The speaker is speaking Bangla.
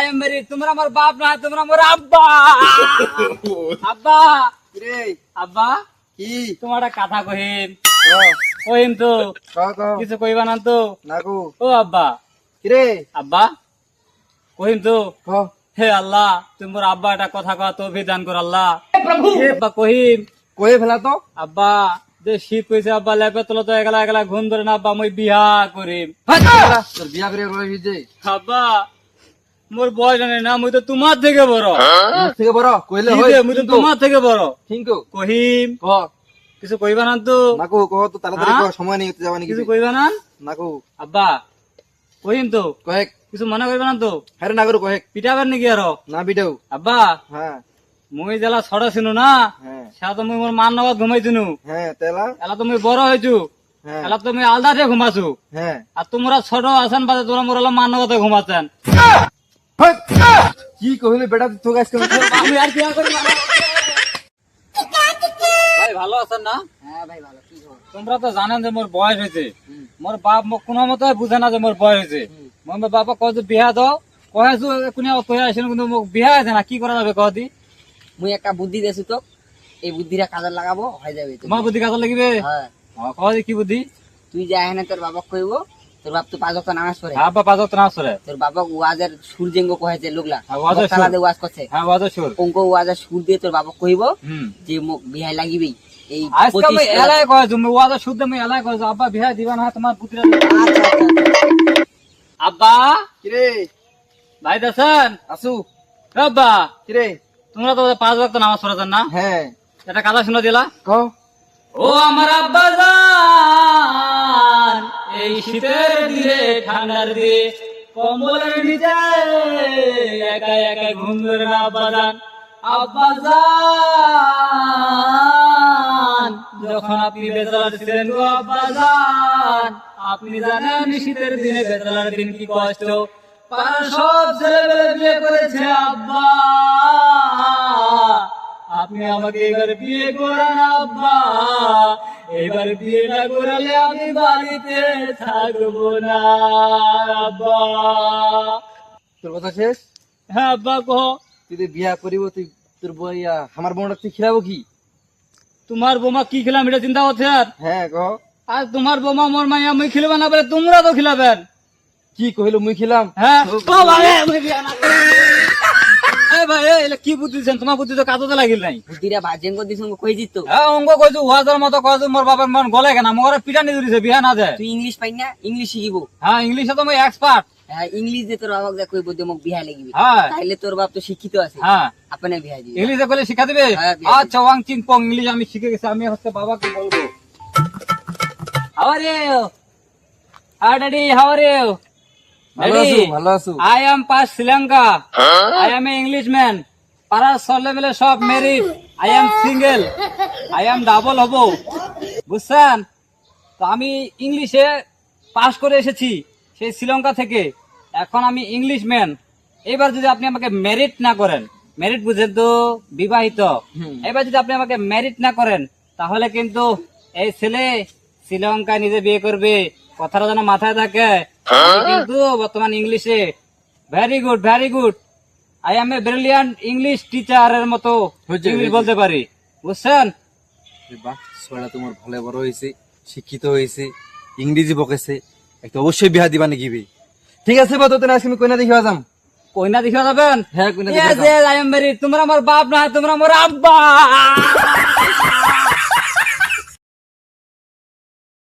আই এম তোমরা আমার বাপ না তোমরা আমার আব্বা। আব্বা রে আব্বা কি? তোমার কথা কহিম। ক তো কিছু কইবা না তো? নাকু। ও আব্বা। রে আব্বা কহিম তো হে। আল্লাহ তোমার আব্বা একটা কথা কওয়া তো দান কর আল্লাহ। আব্বা কহিম। কয়ে ফেলা তো। আব্বা যে শীত কইছে আব্বা লেপে তোলো তো একলা একলা ঘুম ধরে না আব্বা মই বিয়া করিম। তোর বিয়া করে আব্বা মোর বয়স জানে না মুই তো তোমার থেকে বড়। মোর থেকে বড়? কইলে কি হয়। মুই তো তোমার থেকে বড়। কিন্তু কহিম। ক। কিছু কইবা না তো। নাকু ক তো তাড়াতাড়ি ক হ্যাঁ? সময় নেই যাবা নাকি কিছু কইবা না? নাকু। আব্বা কহিম তো। কয়েক কিছু মনে করবা না তো? হ্যাঁ নাগর কয়েক পিটাবার নাকি আরও? না বিটাও আব্বা হ্যাঁ। মুই জেলা ছড়া শুনু না? হ্যাঁ। সেটা তো মুই মোর মান নগদ ঘুমাইছিনু। হ্যাঁ তেলা। এলা তো মুই বড় হয়েছু হ্যাঁ। এলা তো মুই আলদাতে ঘুমাছু হ্যাঁ। আর তোমরা ছোট আছেন বাদে তোমরা মোর মান নগদে ঘুমাচ্ছেন হাট। কি কহিলি বেটা তুই তো আজকে আমি আর বিয়া করি ভাই ভালো আছেন না? হ্যাঁ ভাই ভালো। কি খবর? তোমরা তো জানেন যে মোর বয়স হয়েছে। মোর বাপ মোক কোনো মতে বুঝে না যে মোর বয়স হয়েছে। মই মোর বাপা কয় যে বিয়া দাও। কয়েছো কোনে কয়ে আসেন কিন্তু মোক বিয়া আছে না কি করা যাবে কহ দি। মুই একটা বুদ্ধি দেছি তো এই বুদ্ধিটা কাজে লাগাবো হয়ে যাবে তো। তোমার বুদ্ধি কাজে লাগিবে। হ্যাঁ। কহ দি কি বুদ্ধি? তুই যা এখানে তোর বাবাক কইব। তোর বাপ তো পাঁচ ওয়াক্ত নামাজ পড়ে। হ্যাঁ বাবা পাঁচ না আসরে তোর বাবাক ওয়াজের সুরজেঙ্গ কহেছে লোকলা। হ্যাঁ, ওয়াজের সুর। ওয়াজ করছে। হ্যাঁ বাজে সুর। অঙ্ক ওয়াজের সুর দিয়ে তোর বাবাক কইব যে মোক বিহাই লাগিবি। এই আজকে আমি এলাই কয় তুমি ওয়াদা শুদ্ধ আমি এলাই কয় আব্বা বিয়া দিবা না তোমার পুত্রের আচ্ছা, আচ্ছা, আচ্ছা। আব্বা! কি রে ভাই দাসন আসু আব্বা! কি রে তোমরা তো পাঁচ ওয়াক্ত নামাজ পড়াছেন না? হ্যাঁ। এটা কাজা শুনে দিলা। ক ও আমার আব্বা এই শীতের দিনে, ঠান্ডার দিনে কম্বলের নিচে একা একা ঘুম ধরে না আব্বা জান যখন আপনি বেতালার ছিলেন গো আব্বা জান আপনি জানেন শীতের দিনে বেতালার দিন কি কষ্ট? পাড়ার সব ছেলেমেয়ে বিয়ে করেছে, আব্বা। আপনি আমাকে এবার বিয়ে করেন, আব্বা। এবার বিয়ে না করালে আমি বাড়িতে থাকব না আব্বা। তোর কথা শেষ? হ্যাঁ আব্বা কহ। তুই তো বিয়া করিব তুই তোর বইয়া আমার বোনটা তুই খিলাবো কি? তোমার বোমা কি খেলাম এটা চিন্তা করছে আর? হ্যাঁ ক আর তোমার বোমা মোর মাইয়া মুই খেলবে না বলে তোমরা তো খেলাবেন। কি কহিল মুই খিলাম? হ্যাঁ। এ, মুই বিয়া না। এ ভাই এলে কি বুদ্ধি দিছেন? তোমার বুদ্ধি তো কাজতে লাগিল নাই। বুদ্ধিটা ভাজেঙ্গ দিস কই দিত হ্যাঁ অঙ্গ কইছো ওয়াজের মতো কইছো মোর বাবার মন গলে কেনা? মোর পিটানি ধরিছে বিয়া না যায় তুই ইংলিশ পাই না? ইংলিশ শিখিব হ্যাঁ ইংলিশে তো মুই এক্সপার্ট হ্যাঁ ইংলিশ দিয়ে তোর বাবাক কইব যে মোক বিহাই লাগিবি। তাইলে তোর বাপ তো শিক্ষিত আছে। হ্যাঁ আপনি বিহাই দিবি। ইংলিশে বলে শিখা দিবে? বিয়া আচ্ছা ওয়াং চিং পং ইংলিশ আমি শিখে গেছি আমি হচ্ছে বাবাকে বলব। How are you how daddy how are you I am pass Sri Lanka I am a English man পাড়ার সলে বেলে সব married I am single I am double হব বুঝছেন? তো আমি ইংলিশে পাস করে এসেছি সেই শ্রীলঙ্কা থেকে। এখন আমি ইংলিশ ম্যান এবার যদি আপনি আমাকে মেরিট না করেন মেরিট বুঝেন তো বিবাহিত। এবার যদি আপনি আমাকে মেরিট না করেন তাহলে কিন্তু এই ছেলে শ্রীলঙ্কায় নিজে বিয়ে করবে। কথাটা যেন মাথায় থাকে। কিন্তু বর্তমান ইংলিশে very good very good I am a brilliant English টিচারের মতো ইংলিশ বলতে পারি। বুঝছেন? বাহ ছোড়া তোমার ভালো বড় হয়েছে শিক্ষিত হয়েছে ইংরেজি বকেছে একটা অবশ্যই বিহা দিবা নাকি? ঠিক আছে বা তোদের আজকে আমি কইনা দেখিবা যাম। কইনা দেখা যাবেন? হ্যাঁ কইনা দেখিবা am তোমরা আমার বাপ না তোমরা আমার আব্বা।